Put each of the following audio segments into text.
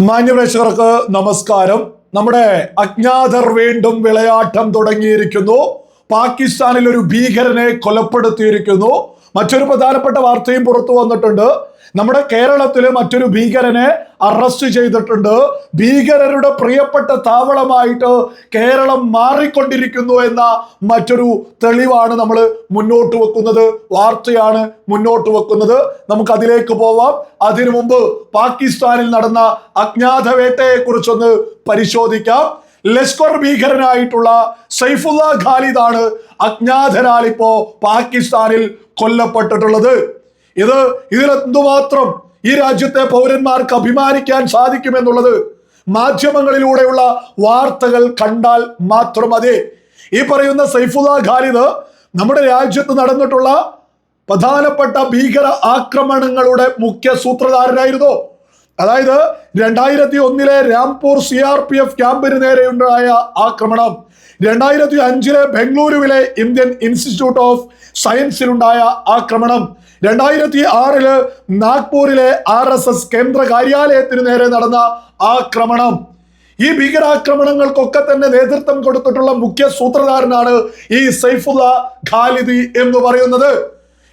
മാന്യപ്രേക്ഷകർക്ക് നമസ്കാരം. നമ്മുടെ അജ്ഞാതർ വീണ്ടും വിളയാട്ടം തുടങ്ങിയിരിക്കുന്നു. പാകിസ്ഥാനിൽ ഒരു ഭീകരനെ കൊലപ്പെടുത്തിയിരിക്കുന്നു. മറ്റൊരു പ്രധാനപ്പെട്ട വാർത്തയും പുറത്തു വന്നിട്ടുണ്ട്. നമ്മുടെ കേരളത്തിലെ മറ്റൊരു ഭീകരനെ അറസ്റ്റ് ചെയ്തിട്ടുണ്ട്. ഭീകരരുടെ പ്രിയപ്പെട്ട താവളമായിട്ട് കേരളം മാറിക്കൊണ്ടിരിക്കുന്നു എന്ന മറ്റൊരു തെളിവാണ് നമ്മൾ മുന്നോട്ട് വെക്കുന്നത്. വാർത്തയാണ് മുന്നോട്ട് വെക്കുന്നത്. നമുക്ക് അതിലേക്ക് പോവാം. അതിനു മുമ്പ് പാകിസ്ഥാനിൽ നടന്ന അജ്ഞാത വേട്ടയെ കുറിച്ചൊന്ന് പരിശോധിക്കാം. ലഷ്കർ ഭീകരനായിട്ടുള്ള സൈഫുല്ല ഖാലിദാണ് അജ്ഞാതനാൽ ഇപ്പോ പാകിസ്ഥാനിൽ കൊല്ലപ്പെട്ടിട്ടുള്ളത്. ഇത് ഇതിലെന്തുമാത്രം ഈ രാജ്യത്തെ പൗരന്മാർക്ക് അഭിമാനിക്കാൻ സാധിക്കുമെന്നുള്ളത് മാധ്യമങ്ങളിലൂടെയുള്ള വാർത്തകൾ കണ്ടാൽ മാത്രം മതി. ഈ പറയുന്ന സൈഫുല്ല ഖാലിദ് നമ്മുടെ രാജ്യത്ത് നടന്നിട്ടുള്ള പ്രധാനപ്പെട്ട ഭീകര ആക്രമണങ്ങളുടെ മുഖ്യ സൂത്രധാരനായിരുന്നു. അതായത് രണ്ടായിരത്തി ഒന്നിലെ Rampur C R P F ക്യാമ്പിന് നേരെയുണ്ടായ ആക്രമണം. രണ്ടായിരത്തി അഞ്ചിലെ ബംഗളൂരുവിലെ ഇന്ത്യൻ ഇൻസ്റ്റിറ്റ്യൂട്ട് ഓഫ് സയൻസിലുണ്ടായ ആക്രമണം. രണ്ടായിരത്തി ആറിൽ നാഗ്പൂരിലെ ആർ എസ് എസ് കേന്ദ്ര കാര്യാലയത്തിന് നേരെ നടന്ന ആക്രമണം. ഈ ഭീകരാക്രമണങ്ങൾക്കൊക്കെ തന്നെ നേതൃത്വം കൊടുത്തിട്ടുള്ള മുഖ്യ സൂത്രധാരനാണ് ഈ സൈഫുല്ല ഖാലിദി എന്ന് പറയുന്നത്.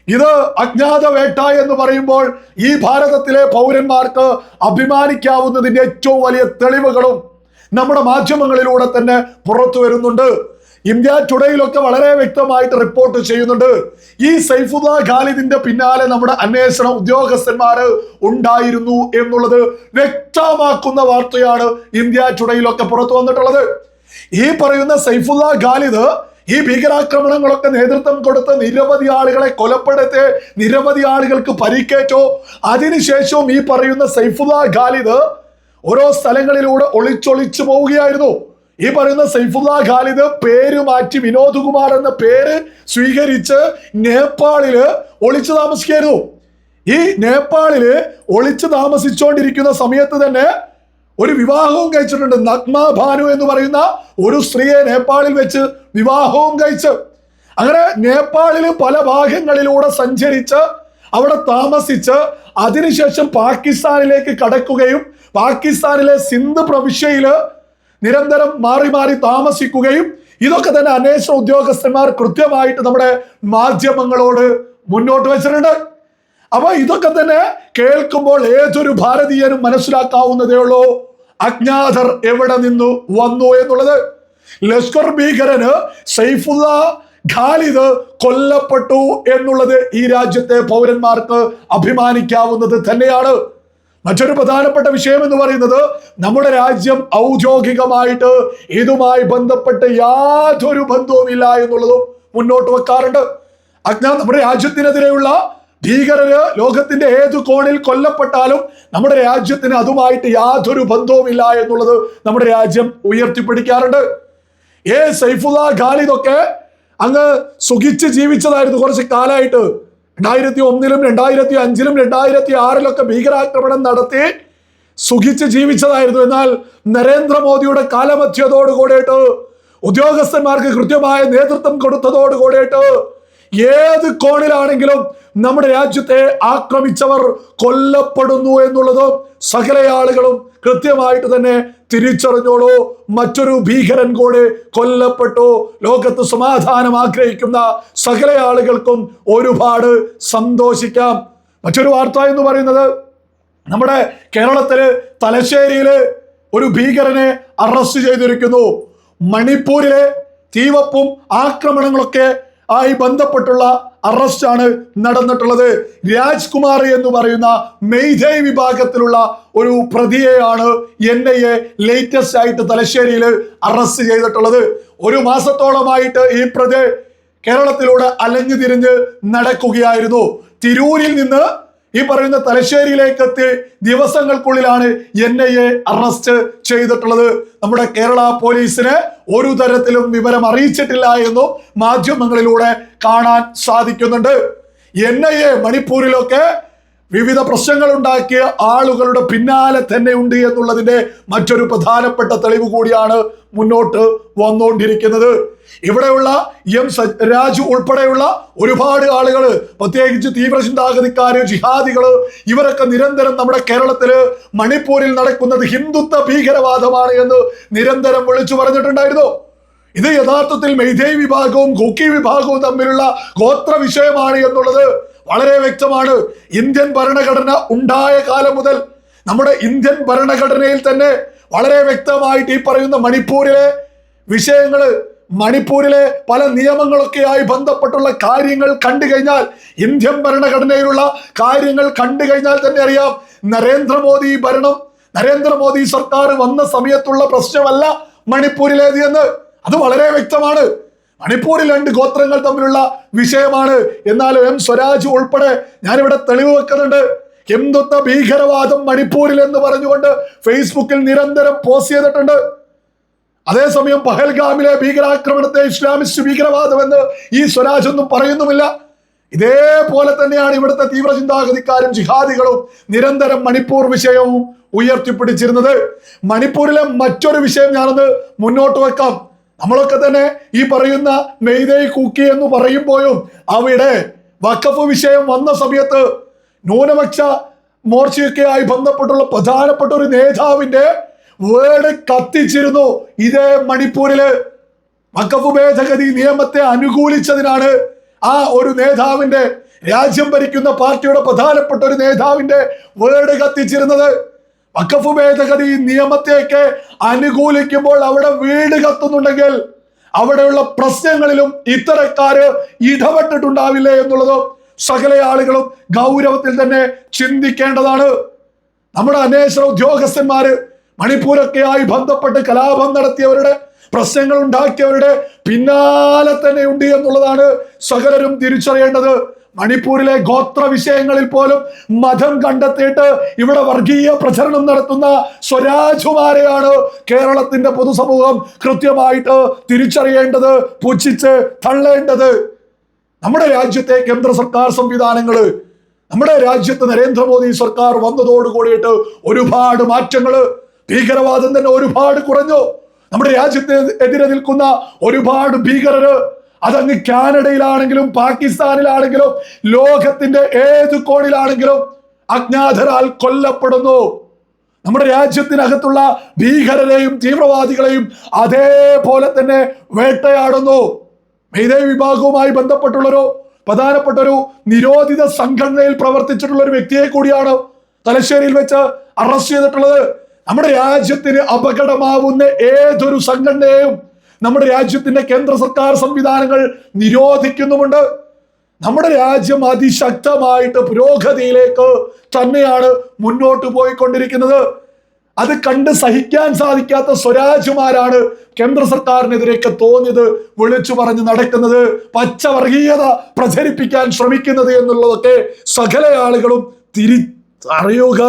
ഇത് അജ്ഞാത വേട്ട എന്ന് പറയുമ്പോൾ ഈ ഭാരതത്തിലെ പൗരന്മാർക്ക് അഭിമാനിക്കാവുന്നതിന്റെ ഏറ്റവും വലിയ തെളിവുകളും നമ്മുടെ മാധ്യമങ്ങളിലൂടെ തന്നെ പുറത്തു വരുന്നുണ്ട്. ഇന്ത്യ ടുഡേയിലൊക്കെ വളരെ വ്യക്തമായിട്ട് റിപ്പോർട്ട് ചെയ്യുന്നുണ്ട്. ഈ സൈഫുദ ഖാലിദിന്റെ പിന്നാലെ നമ്മുടെ അന്വേഷണ ഉദ്യോഗസ്ഥന്മാര് ഉണ്ടായിരുന്നു എന്നുള്ളത് വ്യക്തമാക്കുന്ന വാർത്തയാണ് ഇന്ത്യ ടുഡേയിലൊക്കെ പുറത്തു വന്നിട്ടുള്ളത്. ഈ പറയുന്ന സൈഫുദ ഖാലിദ് ഈ ഭീകരാക്രമണങ്ങളൊക്കെ നേതൃത്വം കൊടുത്ത നിരവധി ആളുകളെ കൊലപ്പെടുത്തി നിരവധി ആളുകൾക്ക് പരിക്കേറ്റോ. അതിനുശേഷവും ഈ പറയുന്ന സൈഫുല്ല ഖാലിദ് ഓരോ സ്ഥലങ്ങളിലൂടെ ഒളിച്ചൊളിച്ചു പോവുകയായിരുന്നു. ഈ പറയുന്ന സൈഫുല്ല ഖാലിദ് പേര് മാറ്റി വിനോദ് കുമാർ എന്ന പേര് സ്വീകരിച്ച് നേപ്പാളിൽ ഒളിച്ചു താമസിക്കായിരുന്നു ഈ നേപ്പാളിൽ ഒളിച്ചു താമസിച്ചുകൊണ്ടിരിക്കുന്ന സമയത്ത് തന്നെ ഒരു വിവാഹവും കഴിച്ചിട്ടുണ്ട്. നഗ്മ ഭാനു എന്ന് പറയുന്ന ഒരു സ്ത്രീയെ നേപ്പാളിൽ വെച്ച് വിവാഹവും കഴിച്ച്. അങ്ങനെ നേപ്പാളിൽ പല ഭാഗങ്ങളിലൂടെ സഞ്ചരിച്ച് അവിടെ താമസിച്ച് അതിനുശേഷം പാകിസ്ഥാനിലേക്ക് കടക്കുകയും പാകിസ്ഥാനിലെ സിന്ധ് പ്രവിശ്യയിൽ നിരന്തരം മാറി മാറി താമസിക്കുകയും ഇതൊക്കെ തന്നെ അന്വേഷണ ഉദ്യോഗസ്ഥന്മാർ കൃത്യമായിട്ട് നമ്മുടെ മാധ്യമങ്ങളോട് മുന്നോട്ട് വെച്ചിട്ടുണ്ട്. അപ്പൊ ഇതൊക്കെ തന്നെ കേൾക്കുമ്പോൾ ഏതൊരു ഭാരതീയനും മനസ്സിലാക്കാവുന്നതേ ഉള്ളൂ. അജ്ഞാതർ എവിടെ നിന്നു വന്നു എന്നുള്ളത്? ലഷ്കർ ഭീകരന് സൈഫുല്ല ഖാലിദ് കൊല്ലപ്പെട്ടു എന്നുള്ളത് ഈ രാജ്യത്തെ പൗരന്മാർക്ക് അഭിമാനിക്കാവുന്നത് തന്നെയാണ്. മറ്റൊരു പ്രധാനപ്പെട്ട വിഷയം എന്ന് പറയുന്നത് നമ്മുടെ രാജ്യം ഔദ്യോഗികമായിട്ട് ഇതുമായി ബന്ധപ്പെട്ട് യാതൊരു ബന്ധവുമില്ല എന്നുള്ളതും മുന്നോട്ട് വെക്കാറുണ്ട്. അജ്ഞാ നമ്മുടെ രാജ്യത്തിനെതിരെയുള്ള ഭീകരര് ലോകത്തിന്റെ ഏത് കോണിൽ കൊല്ലപ്പെട്ടാലും നമ്മുടെ രാജ്യത്തിന് അതുമായിട്ട് യാതൊരു ബന്ധവുമില്ല എന്നുള്ളത് നമ്മുടെ രാജ്യം ഉയർത്തിപ്പിടിക്കാറുണ്ട്. ഏ സൈഫുല്ല ഖാലിദൊക്കെ അങ്ങ് സുഖിച്ച് ജീവിച്ചതായിരുന്നു കുറച്ച് കാലമായിട്ട്. രണ്ടായിരത്തി ഒന്നിലും രണ്ടായിരത്തി അഞ്ചിലും രണ്ടായിരത്തി ആറിലൊക്കെ ഭീകരാക്രമണം നടത്തി സുഖിച്ച് ജീവിച്ചതായിരുന്നു. എന്നാൽ നരേന്ദ്രമോദിയുടെ കാലമധ്യതോട് കൂടിയിട്ട് ഉദ്യോഗസ്ഥന്മാർക്ക് കൃത്യമായ നേതൃത്വം കൊടുത്തതോട് കൂടിയിട്ട് ഏത് കോണിലാണെങ്കിലും നമ്മുടെ രാജ്യത്തെ ആക്രമിച്ചവർ കൊല്ലപ്പെടുന്നു എന്നുള്ളത് സകല ആളുകളും കൃത്യമായിട്ട് തന്നെ തിരിച്ചറിഞ്ഞോളൂ. മറ്റൊരു ഭീകരൻ കൂടെ കൊല്ലപ്പെട്ടു. ലോകത്ത് സമാധാനം ആഗ്രഹിക്കുന്ന സകല ആളുകൾക്കും ഒരുപാട് സന്തോഷിക്കാം. മറ്റൊരു വാർത്ത എന്ന് പറയുന്നത് നമ്മുടെ കേരളത്തിൽ തലശ്ശേരിയിൽ ഒരു ഭീകരനെ അറസ്റ്റ് ചെയ്തിരിക്കുന്നു. മണിപ്പൂരിലെ തീവപ്പും ആക്രമണങ്ങളൊക്കെ ആയി ബന്ധപ്പെട്ടുള്ള അറസ്റ്റാണ് നടന്നിട്ടുള്ളത്. രാജ്കുമാർ എന്ന് പറയുന്ന മെയ്ധേ വിഭാഗത്തിലുള്ള ഒരു പ്രതിയെയാണ് എൻ ഐ എ ലേറ്റസ്റ്റ് ആയിട്ട് തലശ്ശേരിയിൽ അറസ്റ്റ് ചെയ്തിട്ടുള്ളത്. ഒരു മാസത്തോളമായിട്ട് ഈ പ്രതി കേരളത്തിലൂടെ അലഞ്ഞു തിരിഞ്ഞ് നടക്കുകയായിരുന്നു. തിരൂരിൽ നിന്ന് ഈ പറയുന്ന തലശ്ശേരിയിലേക്ക് എത്തി ദിവസങ്ങൾക്കുള്ളിലാണ് എൻ ഐ എ അറസ്റ്റ് ചെയ്തിട്ടുള്ളത്. നമ്മുടെ കേരള പോലീസിന് ഒരു തരത്തിലും വിവരം അറിയിച്ചിട്ടില്ല എന്നും മാധ്യമങ്ങളിലൂടെ കാണാൻ സാധിക്കുന്നുണ്ട്. എൻ ഐ എ മണിപ്പൂരിലൊക്കെ വിവിധ പ്രശ്നങ്ങൾ ഉണ്ടാക്കിയ ആളുകളുടെ പിന്നാലെ തന്നെ ഉണ്ട് എന്നുള്ളതിന്റെ മറ്റൊരു പ്രധാനപ്പെട്ട തെളിവ് കൂടിയാണ് മുന്നോട്ട് വന്നുകൊണ്ടിരിക്കുന്നത്. ഇവിടെയുള്ള എം രാജു ഉൾപ്പെടെയുള്ള ഒരുപാട് ആളുകൾ പ്രത്യേകിച്ച് തീവ്ര ജിഹാദികൾ ഇവരൊക്കെ നിരന്തരം നമ്മുടെ കേരളത്തിൽ മണിപ്പൂരിൽ നടക്കുന്നത് ഹിന്ദുത്വ ഭീകരവാദമാണ് എന്ന് നിരന്തരം വിളിച്ചു പറഞ്ഞിട്ടുണ്ടായിരുന്നു. ഇത് യഥാർത്ഥത്തിൽ മെയ്തേ വിഭാഗവും ഗോക്കി വിഭാഗവും തമ്മിലുള്ള ഗോത്ര വിഷയമാണ് എന്നുള്ളത് വളരെ വ്യക്തമാണ്. ഇന്ത്യൻ ഭരണഘടന ഉണ്ടായ കാലം മുതൽ നമ്മുടെ ഇന്ത്യൻ ഭരണഘടനയിൽ തന്നെ വളരെ വ്യക്തമായിട്ട് ഈ പറയുന്ന മണിപ്പൂരിലെ വിഷയങ്ങൾ മണിപ്പൂരിലെ പല നിയമങ്ങളൊക്കെയായി ബന്ധപ്പെട്ടുള്ള കാര്യങ്ങൾ കണ്ടു കഴിഞ്ഞാൽ ഇന്ത്യൻ ഭരണഘടനയിലുള്ള കാര്യങ്ങൾ കണ്ടു കഴിഞ്ഞാൽ തന്നെ അറിയാം നരേന്ദ്രമോദി ഭരണം നരേന്ദ്രമോദി സർക്കാർ വന്ന സമയത്തുള്ള പ്രശ്നമല്ല മണിപ്പൂരിലേത് എന്ന്. അത് വളരെ വ്യക്തമാണ്. മണിപ്പൂരിൽ രണ്ട് ഗോത്രങ്ങൾ തമ്മിലുള്ള വിഷയമാണ്. എന്നാൽ എം സ്വരാജ് ഉൾപ്പെടെ ഞാനിവിടെ തെളിവ് വെക്കുന്നുണ്ട്. ഹിന്ദുത്വ ഭീകരവാദം മണിപ്പൂരിൽ എന്ന് പറഞ്ഞുകൊണ്ട് ഫേസ്ബുക്കിൽ നിരന്തരം പോസ്റ്റ് ചെയ്തിട്ടുണ്ട്. അതേസമയം പഹൽഗാമിലെ ഭീകരാക്രമണത്തെ ഇസ്ലാമിസ്റ്റ് ഭീകരവാദം എന്ന് ഈ സ്വരാജ് ഒന്നും പറയുന്നുമില്ല. ഇതേപോലെ തന്നെയാണ് ഇവിടുത്തെ തീവ്ര ചിന്താഗതിക്കാരും ജിഹാദികളും നിരന്തരം മണിപ്പൂർ വിഷയവും ഉയർത്തിപ്പിടിച്ചിരുന്നത്. മണിപ്പൂരിലെ മറ്റൊരു വിഷയം ഞാനത് മുന്നോട്ട് വെക്കാം. നമ്മളൊക്കെ തന്നെ ഈ പറയുന്ന മെയ്തൈ കൂക്കി എന്ന് പറയുമ്പോഴും അവിടെ വക്കഫ് വിഷയം വന്ന സമയത്ത് ന്യൂനപക്ഷ മോർച്ചയൊക്കെയായി ബന്ധപ്പെട്ടുള്ള പ്രധാനപ്പെട്ട ഒരു നേതാവിന്റെ വേട് കത്തിച്ചിരുന്നു ഇതേ മണിപ്പൂരിൽ. വക്കഫ് ഭേദഗതി നിയമത്തെ അനുകൂലിച്ചതിനാണ് ആ ഒരു നേതാവിന്റെ രാജ്യം ഭരിക്കുന്ന പാർട്ടിയുടെ പ്രധാനപ്പെട്ട ഒരു നേതാവിന്റെ വേട് കത്തിച്ചിരുന്നത്. വഖഫ് ഭേദഗതി നിയമത്തെയൊക്കെ അനുകൂലിക്കുമ്പോൾ അവിടെ വീട് കത്തുന്നുണ്ടെങ്കിൽ അവിടെയുള്ള പ്രശ്നങ്ങളിലും ഇത്തരക്കാര് ഇടപെട്ടിട്ടുണ്ടാവില്ലേ എന്നുള്ളത് സകല ആളുകളും ഗൗരവത്തിൽ തന്നെ ചിന്തിക്കേണ്ടതാണ്. നമ്മുടെ അന്വേഷണ ഉദ്യോഗസ്ഥന്മാര് മണിപ്പൂരൊക്കെയായി ബന്ധപ്പെട്ട് കലാപം നടത്തിയവരുടെ പ്രശ്നങ്ങൾ ഉണ്ടാക്കിയവരുടെ പിന്നാലെ തന്നെ ഉണ്ട് എന്നുള്ളതാണ് സകലരും തിരിച്ചറിയേണ്ടത്. മണിപ്പൂരിലെ ഗോത്ര വിഷയങ്ങളിൽ പോലും മതം കണ്ടെത്തിയിട്ട് ഇവിടെ വർഗീയ പ്രചരണം നടത്തുന്ന സ്വരാജുമാരെയാണ് കേരളത്തിന്റെ പൊതുസമൂഹം കൃത്യമായിട്ട് തിരിച്ചറിയേണ്ടത് പുച്ഛിച്ച് തള്ളേണ്ടത്. നമ്മുടെ രാജ്യത്തെ കേന്ദ്ര സർക്കാർ സംവിധാനങ്ങൾ നമ്മുടെ രാജ്യത്ത് നരേന്ദ്രമോദി സർക്കാർ വന്നതോട് കൂടിയിട്ട് ഒരുപാട് മാറ്റങ്ങൾ ഭീകരവാദം തന്നെ ഒരുപാട് കുറഞ്ഞു. നമ്മുടെ രാജ്യത്തെ എതിരെ നിൽക്കുന്ന ഒരുപാട് ഭീകരര് അതങ്ങ് കാനഡയിലാണെങ്കിലും പാകിസ്ഥാനിലാണെങ്കിലും ലോകത്തിന്റെ ഏത് കോണിലാണെങ്കിലും അജ്ഞാതരാൽ കൊല്ലപ്പെടുന്നു. നമ്മുടെ രാജ്യത്തിനകത്തുള്ള ഭീകരരെയും തീവ്രവാദികളെയും അതേപോലെ തന്നെ വേട്ടയാടുന്നു. മെയ്തേ വിഭാഗവുമായി ബന്ധപ്പെട്ടുള്ളൊരു പ്രധാനപ്പെട്ട ഒരു നിരോധിത സംഘടനയിൽ പ്രവർത്തിച്ചിട്ടുള്ള ഒരു വ്യക്തിയെ കൂടിയാണ് തലശ്ശേരിയിൽ വെച്ച് അറസ്റ്റ് ചെയ്തിട്ടുള്ളത്. നമ്മുടെ രാജ്യത്തിന് അപകടമാവുന്ന ഏതൊരു സംഘടനയെയും നമ്മുടെ രാജ്യത്തിന്റെ കേന്ദ്ര സർക്കാർ സംവിധാനങ്ങൾ നിരോധിക്കുന്നുമുണ്ട്. നമ്മുടെ രാജ്യം അതിശക്തമായിട്ട് പുരോഗതിയിലേക്ക് തന്നെയാണ് മുന്നോട്ട് പോയിക്കൊണ്ടിരിക്കുന്നത്. അത് കണ്ട് സഹിക്കാൻ സാധിക്കാത്ത സ്വരാജുമാരാണ് കേന്ദ്ര സർക്കാരിനെതിരെയൊക്കെ തോന്നിയത് വിളിച്ചു പറഞ്ഞ് നടക്കുന്നത് പച്ചവർഗീയത പ്രചരിപ്പിക്കാൻ ശ്രമിക്കുന്നത് എന്നുള്ളതൊക്കെ സകല ആളുകളും തിരിച്ചറിയുക